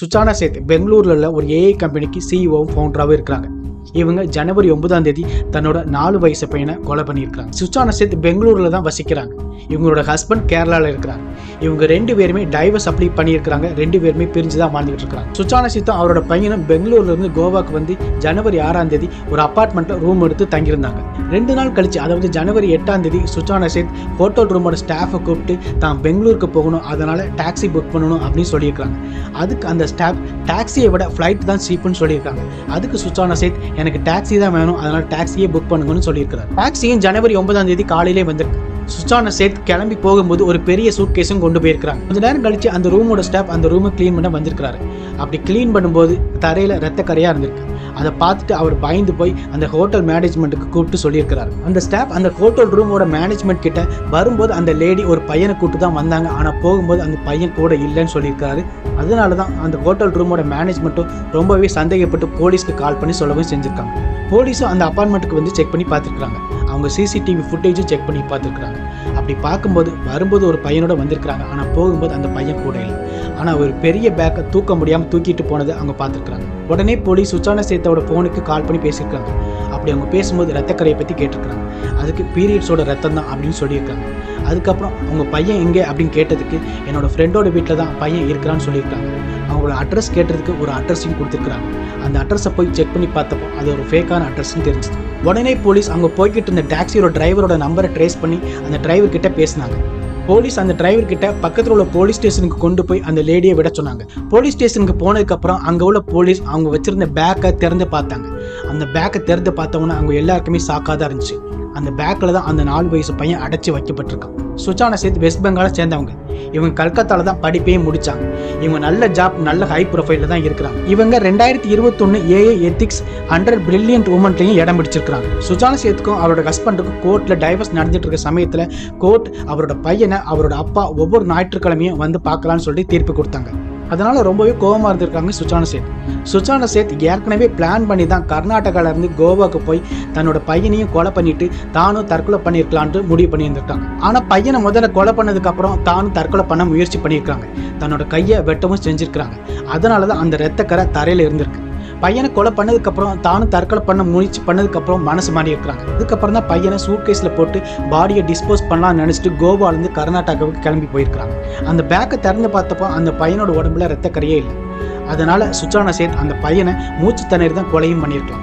சுச்சானா சேத் பெங்களூர்ல உள்ள ஒரு ஏஐ கம்பெனிக்கு சிஇஓவும் ஃபவுண்டராகவும் இருக்கிறாங்க. இவங்க ஜனவரி ஒன்பதாம் தேதி தன்னோட நாலு வயசு பையனை கொலை பண்ணியிருக்காங்க சுச்சான சேத் பெங்களூர்ல தான் வசிக்கிறாங்க. இவங்களோட ஹஸ்பண்ட் கேரளாவில் இருக்கிறாங்க. இவங்க ரெண்டு பேருமே டைவர்ஸ் அப்ளை பண்ணியிருக்கிறாங்க. ரெண்டு பேருமே பிரிஞ்சு தான் வாழ்ந்துகிட்டு இருக்காங்க. சுச்சான சேத்தும் அவரோட பையனும் பெங்களூர்ல இருந்து கோவாக்கு வந்து ஜனவரி ஆறாம் தேதி ஒரு அப்பார்ட்மெண்ட்ல ரூம் எடுத்து தங்கியிருந்தாங்க. ரெண்டு நாள் கழிச்சு அதாவது ஜனவரி எட்டாம் தேதி சுச்சான சேத் ஹோட்டல் ரூமோட ஸ்டாஃபை கூப்பிட்டு தான் பெங்களூருக்கு போகணும் அதனால டாக்ஸி புக் பண்ணணும் அப்படின்னு சொல்லியிருக்காங்க அதுக்கு அந்த ஸ்டாஃப் டாக்ஸியை விட ஃப்ளைட் தான் சீப்புன்னு சொல்லியிருக்காங்க. அதுக்கு சுச்சான சேத் எனக்கு டாக்ஸி தான் வேணும் அதனால டாக்ஸியே புக் பண்ணுங்கன்னு சொல்லியிருக்காரு டாக்ஸியும் ஜனவரி ஒன்பதாம் தேதி காலையிலே வந்திருக்கு சுச்சான சேத் கிளம்பி போகும்போது ஒரு பெரிய சூட்கேஸும் கொண்டு போயிருக்கிறாங்க கொஞ்ச நேரம் கழிச்சு அந்த ரூமோட ஸ்டாஃப் அந்த ரூமை க்ளீன் பண்ண வந்திருக்கிறாரு. அப்படி க்ளீன் பண்ணும்போது தரையில ரத்த கரையா இருந்திருக்கு. அதை பார்த்துட்டு அவர் பயந்து போய் அந்த ஹோட்டல் மேனேஜ்மெண்ட்டுக்கு கூப்பிட்டு சொல்லியிருக்கிறார். அந்த ஸ்டாஃப் அந்த ஹோட்டல் ரூமோட மேனேஜ்மெண்ட் கிட்ட வரும்போது அந்த லேடி ஒரு பையனை கூப்பிட்டு தான் வந்தாங்க. ஆனால் போகும்போது அந்த பையன் கூட இல்லைன்னு சொல்லியிருக்காரு. அதனால தான் அந்த ஹோட்டல் ரூமோட மேனேஜ்மெண்ட்டும் ரொம்பவே சந்தேகப்பட்டு போலீஸ்க்கு கால் பண்ணி சொல்லவும் செஞ்சுருக்காங்க. போலீஸும் அந்த அப்பார்ட்மெண்ட்டுக்கு வந்து செக் பண்ணி பார்த்துருக்காங்க அவங்க சிசிடிவி ஃபுட்டேஜும் செக் பண்ணி பார்த்துருக்குறாங்க. அப்படி பார்க்கும்போது வரும்போது ஒரு பையனோட வந்திருக்கிறாங்க. ஆனால் போகும்போது அந்த பையன் கூட இல்லை. ஆனால் ஒரு பெரிய பேக்கை தூக்க முடியாமல் தூக்கிட்டு போனதை அவங்க பார்த்துருக்காங்க உடனே போலீஸ் சுச்சான சேத்தோட ஃபோனுக்கு கால் பண்ணி பேசியிருக்காங்க. அப்படி அவங்க பேசும்போது ரத்தக்கரையை பற்றி கேட்டிருக்காங்க அதுக்கு பீரியட்ஸோட ரத்தம் தான் அப்படின்னு சொல்லியிருக்காங்க. அதுக்கப்புறம் அவங்க பையன் எங்கே அப்படின்னு கேட்டதுக்கு என்னோடய ஃப்ரெண்டோட வீட்டில் தான் பையன் இருக்கிறான்னு சொல்லியிருக்காங்க. அவங்களோட அட்ரஸ் கேட்டதுக்கு ஒரு அட்ரஸையும் கொடுத்துருக்காங்க அந்த அட்ரஸை போய் செக் பண்ணி பார்த்தப்போ அது ஒரு ஃபேக்கான அட்ரஸ்ன்னு தெரிஞ்சுது. உடனே போலீஸ் அவங்க போய்கிட்டு இருந்த டாக்ஸியோட டிரைவரோட நம்பரை ட்ரேஸ் பண்ணி அந்த டிரைவர் கிட்ட பேசினாங்க. போலீஸ் அந்த டிரைவர் கிட்ட பக்கத்தில் உள்ள போலீஸ் ஸ்டேஷனுக்கு கொண்டு போய் அந்த லேடியை விட சொன்னாங்க. போலீஸ் ஸ்டேஷனுக்கு போனதுக்கப்புறம் அங்கே உள்ள போலீஸ் அவங்க வச்சிருந்த பேக்கை திறந்து பார்த்தாங்க. அந்த பேக்கை திறந்து பார்த்தவொன்னே அவங்க எல்லாருக்குமே சாக்காக தான் இருந்துச்சு. அந்த பேக்கில் தான் அந்த நாலு வயசு பையன் அடைச்சி வைக்கப்பட்டிருக்கான். சுச்சானா சேர்த்து வெஸ்ட் பெங்காலை சேர்ந்தவங்க. இவங்க கல்கத்தால தான் படிப்பே முடிச்சாங்க. இவங்க நல்ல ஜாப் நல்ல ஹை ப்ரொஃபைலில் தான் இருக்கிறாங்க. இவங்க ரெண்டாயிரத்தி இருபத்தொன்று ஏஏ எத்திக்ஸ் ஹண்ட்ரட் பிரில்லியன்ட் உமன்லையும் இடம் பிடிச்சிருக்காங்க சுஜான சேத்துக்கும் அவரோட ஹஸ்பண்டுக்கும் கோர்ட்டில் டைவர்ஸ் நடந்துட்டு இருக்க சமயத்தில் கோர்ட் அவரோட பையனை அவரோட அப்பா ஒவ்வொரு ஞாயிற்றுக்கிழமையும் வந்து பார்க்கலான்னு சொல்லி தீர்ப்பு கொடுத்தாங்க. அதனால் ரொம்பவே கோபமாக இருந்திருக்காங்க சுச்சான சேத். சுச்சான சேத் ஏற்கனவே பிளான் பண்ணி தான் கர்நாடகாவிலேருந்து கோவாவுக்கு கோவாக்கு போய் தன்னோட பையனையும் கொலை பண்ணிட்டு தானும் தற்கொலை பண்ணியிருக்கலான்ட்டு முடிவு பண்ணியிருந்திருக்காங்க ஆனால் பையனை முதல்ல கொலை பண்ணதுக்கப்புறம் தானும் தற்கொலை பண்ண முயற்சி பண்ணியிருக்காங்க தன்னோட கையை வெட்டவும் செஞ்சுருக்கிறாங்க. அதனால தான் அந்த ரத்தக்கரை தரையில் இருந்திருக்கு. பையனை கொலை பண்ணதுக்கப்புறம் தானும் தற்கொலை பண்ண முயற்சி பண்ணதுக்கப்புறம் மனசு மாறி இருக்கிறாங்க. அதுக்கப்புறம் தான் பையனை சூட்கேஸில் போட்டு பாடியை டிஸ்போஸ் பண்ணலாம்னு நினச்சிட்டு கோவாலேருந்து கர்நாடகாவுக்கு கிளம்பி போயிருக்கிறாங்க. அந்த பேக்கை திறந்து பார்த்தப்போ அந்த பையனோட உடம்புல ரத்தக்கரையே இல்லை. அதனால் சுச்சானா சேத் அந்த பையனை மூச்சு திணறி தான் கொலையும் பண்ணியிருக்கலாம்.